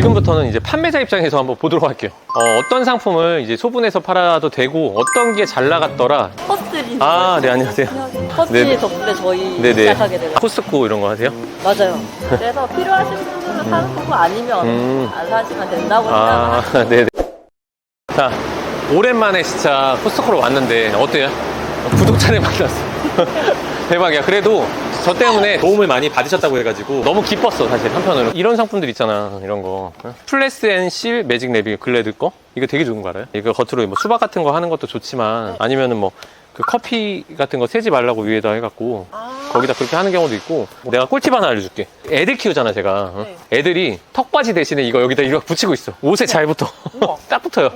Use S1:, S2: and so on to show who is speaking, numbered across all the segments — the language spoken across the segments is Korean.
S1: 지금부터는 이제 판매자 입장에서 한번 보도록 할게요. 어, 떤 상품을 이제 소분해서 팔아도 되고 어떤 게 잘 나갔더라.
S2: 퍼스트리.
S1: 아, 네, 안녕하세요.
S2: 퍼스트리
S1: 네네.
S2: 덕분에 저희
S1: 네네.
S2: 시작하게 돼요.
S1: 코스코 이런 거 하세요?
S2: 맞아요. 그래서 필요하신 분들은 사는 거고 아니면
S1: 음.
S2: 안 사시면 된다고
S1: 아,
S2: 생각하시면
S1: 네네. 자, 오랜만에 진짜 코스코로 왔는데 어때요? 구독자를 만났어. 대박이야. 그래도 저 때문에 도움을 많이 받으셨다고 해가지고 너무 기뻤어, 사실, 한편으로. 이런 상품들 있잖아, 이런 거. 플래스 앤 실 매직 내비 글래드 거? 이거 되게 좋은 거 알아요? 이거 겉으로 뭐 수박 같은 거 하는 것도 좋지만 아니면은 뭐 그 커피 같은 거 세지 말라고 위에다 해갖고 거기다 그렇게 하는 경우도 있고 내가 꿀팁 하나 알려줄게. 애들 키우잖아 제가. 어? 애들이 턱받이 대신에 이거 여기다 이렇게 붙이고 있어. 옷에 잘 붙어. 딱 붙어요.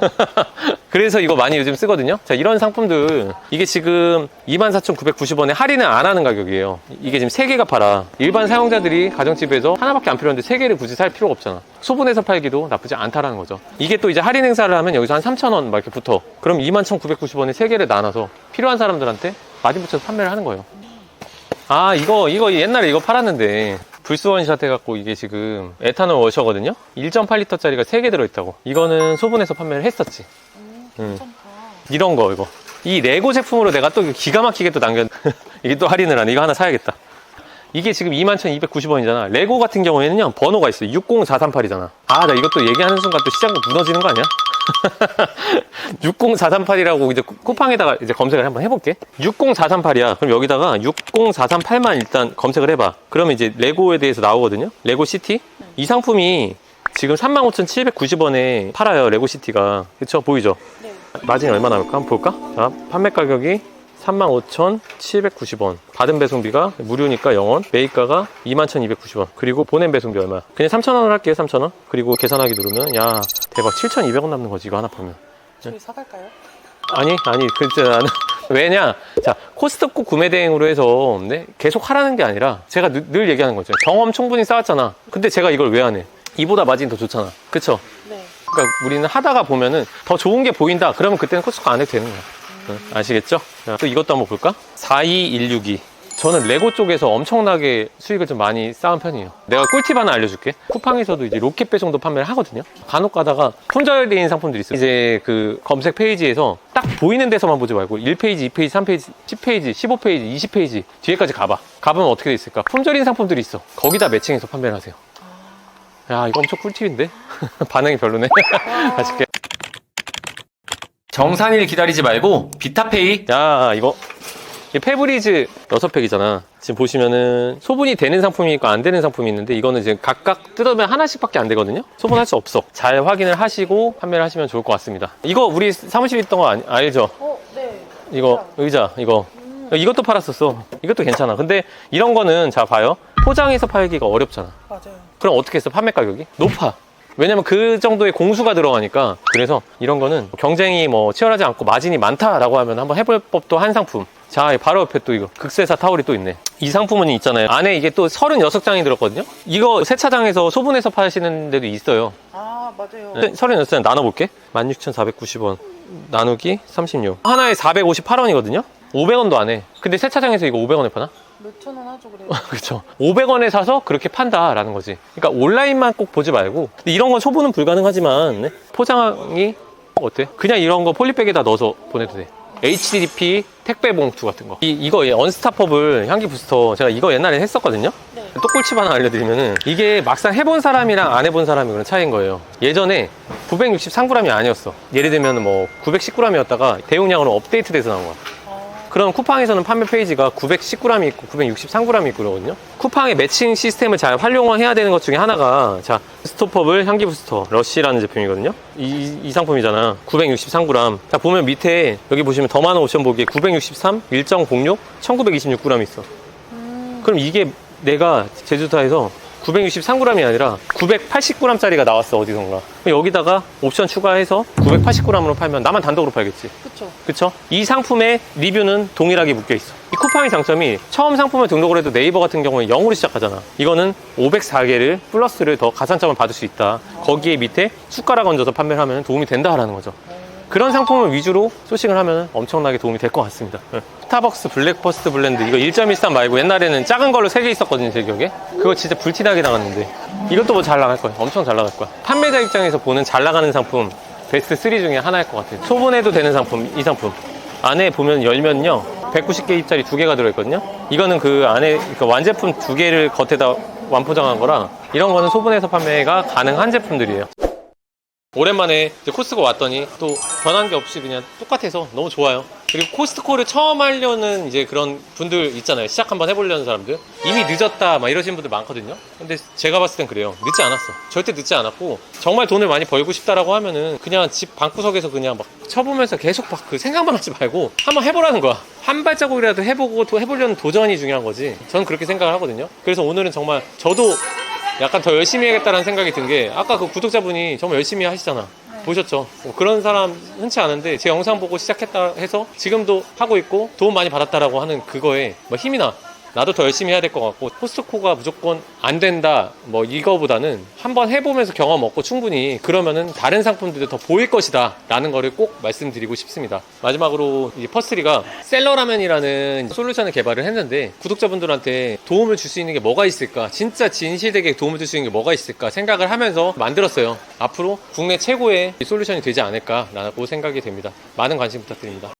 S1: 그래서 이거 많이 요즘 쓰거든요. 자 이런 상품들. 이게 지금 24,990원에 할인을 안 하는 가격이에요. 이게 지금 3개가 팔아. 일반 사용자들이 가정집에서 하나밖에 안 필요한데 3개를 굳이 살 필요가 없잖아. 소분해서 팔기도 나쁘지 않다라는 거죠. 이게 또 이제 할인 행사를 하면 여기서 한 3,000원 막 이렇게 붙어. 그럼 21,990원에 3개를 나눠서 필요한 사람들한테 마진 붙여서 판매를 하는 거예요 아 이거 이거 옛날에 이거 팔았는데 불스 원샷 해갖고 이게 지금 에탄올 워셔거든요? 1.8리터짜리가 3개 들어있다고. 이거는 소분해서 판매를 했었지. 음. 이런 거 이거. 이 레고 제품으로 내가 또 기가 막히게 또 남겨 이게 또 할인을 하네. 이거 하나 사야겠다. 이게 지금 21,290원이잖아. 레고 같은 경우에는요 번호가 있어 60438이잖아. 아 나 이것도 얘기하는 순간 또 시장도 무너지는 거 아니야? 60438이라고 이제 쿠- 쿠팡에다가 이제 검색을 한번 해볼게. 60438이야. 그럼 여기다가 60438만 일단 검색을 해봐. 그러면 이제 레고에 대해서 나오거든요. 레고 시티. 이 상품이 지금 35,790원에 팔아요. 레고 시티가. 그쵸? 보이죠? 마진이 얼마 나올까? 한번 볼까? 자, 판매 가격이 35,790원. 받은 배송비가 무료니까 0원. 매입가가 21,290원. 그리고 보낸 배송비 얼마야? 그냥 3,000원을 할게요, 3,000원. 그리고 계산하기 누르면, 야, 대박. 7,200원 남는 거지, 이거 하나 팔면.
S3: 저희 사갈까요?
S1: 아니, 아니, 글쎄 나는. 왜냐? 자, 코스트코 구매 대행으로 해서, 네? 계속 하라는 게 아니라, 제가 늘, 늘 얘기하는 거죠. 경험 충분히 쌓았잖아. 근데 제가 이걸 왜 안 해? 이보다 마진 더 좋잖아. 그쵸?
S3: 네.
S1: 그러니까 우리는 하다가 보면은 더 좋은 게 보인다. 그러면 그때는 코스코 안 해도 되는 거야. 응, 아시겠죠? 자, 또 이것도 한번 볼까? 42162. 저는 레고 쪽에서 엄청나게 수익을 좀 많이 쌓은 편이에요. 내가 꿀팁 하나 알려줄게. 쿠팡에서도 이제 로켓 배송도 판매를 하거든요. 간혹 가다가 품절인 상품들이 있어요. 이제 그 검색 페이지에서 딱 보이는 데서만 보지 말고 1페이지, 2페이지, 3페이지, 10페이지, 15페이지, 20페이지 뒤에까지 가봐. 가보면 어떻게 돼 있을까? 품절인 상품들이 있어. 거기다 매칭해서 판매를 하세요. 야, 이거 엄청 꿀팁인데? 반응이 별로네. 맛있게. 정산일 기다리지 말고 비타페이. 야, 이거. 이 페브리즈 6팩이잖아. 지금 보시면은 소분이 되는 상품이 있고 안 되는 상품이 있는데 이거는 지금 각각 뜯으면 하나씩밖에 안 되거든요. 소분할 수 없어. 잘 확인을 하시고 판매를 하시면 좋을 것 같습니다. 이거 우리 사무실에 있던 거 아니- 알죠?
S3: 어, 네.
S1: 이거 의자 이거 이것도 팔았었어. 이것도 괜찮아. 근데 이런 거는 자 봐요. 포장해서 팔기가 어렵잖아.
S3: 맞아요.
S1: 그럼 어떻게 했어? 판매 가격이? 높아. 왜냐면 그 정도의 공수가 들어가니까 그래서 이런 거는 경쟁이 뭐 치열하지 않고 마진이 많다라고 하면 한번 해볼 법도 한 상품 자 바로 옆에 또 이거 극세사 타월이 또 있네 이 상품은 있잖아요 안에 이게 또 36장이 들었거든요 이거 세차장에서 소분해서 파시는 데도 있어요
S3: 아, 맞아요.
S1: 네, 36장 나눠볼게 16,490원 나누기 36 하나에 458원이거든요 500원도 안 해 근데 세차장에서 이거 500원에 파나?
S3: 몇천 원 하죠, 그래요.
S1: 그렇죠. 500원에 사서 그렇게 판다라는 거지. 그러니까 온라인만 꼭 보지 말고 근데 이런 건 소분은 불가능하지만 네? 포장이 어때? 그냥 이런 거 폴리백에다 넣어서 보내도 돼. HDP 택배 봉투 같은 거. 이, 이거 예, 언스타퍼블 향기 부스터 제가 이거 옛날에 했었거든요.
S3: 네.
S1: 또 꿀팁 하나 알려드리면은 이게 막상 해본 사람이랑 안 해본 사람이 그런 차이인 거예요. 예전에 963g이 아니었어. 예를 들면 뭐 910g이었다가 대용량으로 업데이트돼서 나온 거야.
S3: 아,
S1: 그럼 쿠팡에서는 판매 페이지가 910g이 있고 963g이 있고 그러거든요. 쿠팡의 매칭 시스템을 잘 활용해야 되는 것 중에 하나가 자 스토퍼블 향기 부스터 러쉬라는 제품이거든요. 이, 이 상품이잖아. 963g. 자 보면 밑에 여기 보시면 더 많은 옵션 보기에 963, 1.06, 1926g 있어.
S3: 음,
S1: 그럼 이게 내가 제주타에서 963g이 아니라 980g짜리가 나왔어 어디선가. 여기다가 옵션 추가해서 980g으로 팔면 나만 단독으로 팔겠지.
S3: 그쵸.
S1: 그쵸? 이 상품의 리뷰는 동일하게 묶여 있어. 이 쿠팡의 장점이 처음 상품을 등록을 해도 네이버 같은 경우는 0으로 시작하잖아. 이거는 504개를 플러스를 더 가산점을 받을 수 있다. 거기에 밑에 숟가락 얹어서 판매를 하면 도움이 된다라는 거죠. 그런 상품을 위주로 소싱을 하면 엄청나게 도움이 될 것 같습니다. 네. 스타벅스 블랙퍼스트 블렌드 이거 1.13 말고 옛날에는 작은 걸로 3개 있었거든요 제 기억에. 그거 진짜 불티나게 나갔는데. 이것도 뭐 잘 나갈 거예요 엄청 잘 나갈 거야. 판매자 입장에서 보는 잘 나가는 상품 베스트 3 중에 하나일 것 같아요. 소분해도 되는 상품 이 상품. 안에 보면 열면요 190개 입짜리 두 개가 들어있거든요. 이거는 그 안에 그 완제품 두 개를 겉에다 완포장한 거라 이런 거는 소분해서 판매가 가능한 제품들이에요 오랜만에 코스트코 왔더니 또 변한 게 없이 그냥 똑같아서 너무 좋아요. 그리고 코스트코를 처음 하려는 이제 그런 분들 있잖아요. 시작 한번 해보려는 사람들. 이미 늦었다 막 이러시는 분들 많거든요. 근데 제가 봤을 땐 그래요. 늦지 않았어. 절대 늦지 않았고 정말 돈을 많이 벌고 싶다라고 하면은 그냥 집 방구석에서 그냥 막 쳐보면서 계속 막 그 생각만 하지 말고 한번 해보라는 거야. 한 발자국이라도 해보고 또 해보려는 도전이 중요한 거지. 저는 그렇게 생각을 하거든요. 그래서 오늘은 정말 저도 약간 더 열심히 해야겠다는 생각이 든 게 아까 그 구독자분이 정말 열심히 하시잖아. 보셨죠? 뭐 그런 사람 흔치 않은데 제 영상 보고 시작했다 해서 지금도 하고 있고 도움 많이 받았다라고 하는 그거에 뭐 힘이 나. 나도 더 열심히 해야 될 것 같고 코스트코가 무조건 안 된다 뭐 이거보다는 한번 해보면서 경험 얻고 충분히 그러면은 다른 상품들도 더 보일 것이다 라는 거를 꼭 말씀드리고 싶습니다. 마지막으로 이 퍼스트리가 셀러라면이라는 솔루션을 개발을 했는데 구독자분들한테 도움을 줄 수 있는 게 뭐가 있을까 진짜 진실되게 도움을 줄 수 있는 게 뭐가 있을까 생각을 하면서 만들었어요. 앞으로 국내 최고의 솔루션이 되지 않을까 라고 생각이 됩니다. 많은 관심 부탁드립니다